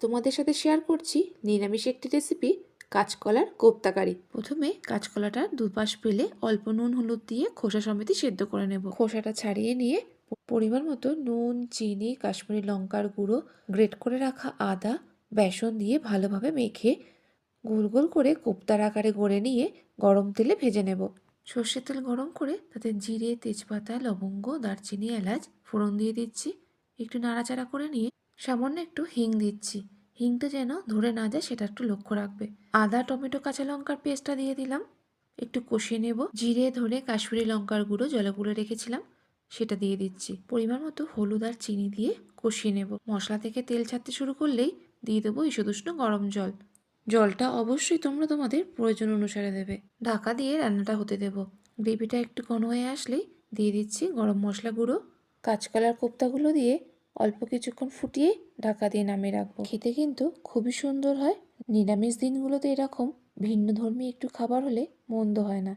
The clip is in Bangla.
তোমাদের সাথে শেয়ার করছি নিরামিষ একটি রেসিপি কাঁচকলার কোপ্তাকারি। প্রথমে কাঁচকলাটা দুপাশ পেলে অল্প নুন হলুদ দিয়ে খোসা সমেত সেদ্ধ করে নেব। খোসাটা ছাড়িয়ে নিয়ে পরিমাণ মতো নুন চিনি কাশ্মীরি লঙ্কার গুঁড়ো গ্রেট করে রাখা আদা বেসন দিয়ে ভালোভাবে মেখে গোল গোল করে কোপ্তার আকারে গড়ে নিয়ে গরম তেলে ভেজে নেব। সর্ষের তেল গরম করে তাতে জিরে তেজপাতা লবঙ্গ দারচিনি এলাচ ফোড়ন দিয়ে দিচ্ছি। একটু নাড়াচাড়া করে নিয়ে সামান্য একটু হিং দিচ্ছি। হিংটা যেন ধরে না যায় সেটা একটু লক্ষ্য রাখবে। আদা, টমেটো, কাঁচা লঙ্কার পেস্টটা দিয়ে দিলাম। একটু কষিয়ে নেব। জিরে ধরে কাশ্মীরি লঙ্কার গুঁড়ো জলে গুঁড়ো রেখেছিলাম। সেটা দিয়ে দিচ্ছি। পরিমাণ মতো হলুদ আর চিনি দিয়ে কষিয়ে নেব। মশলা থেকে তেল ছাড়তে শুরু করলেই দিয়ে দেবো ঈষদুষ্ণ গরম জল। জলটা অবশ্যই তোমরা তোমাদের প্রয়োজন অনুসারে দেবে। ঢাকা দিয়ে রান্নাটা হতে দেব। গ্রেভিটা একটু ঘন হয়ে আসলেই দিয়ে দিচ্ছি গরম মশলা গুঁড়ো। কাঁচকলার কোপ্তাগুলো দিয়ে অল্প কিছুক্ষণ ফুটিয়ে ঢাকা দিয়ে নামিয়ে রাখব। খেতে কিন্তু খুবই সুন্দর হয়। নিরামিষ দিনগুলোতে এরকম ভিন্ন ধর্মী একটু খাবার হলে মন্দ হয় না।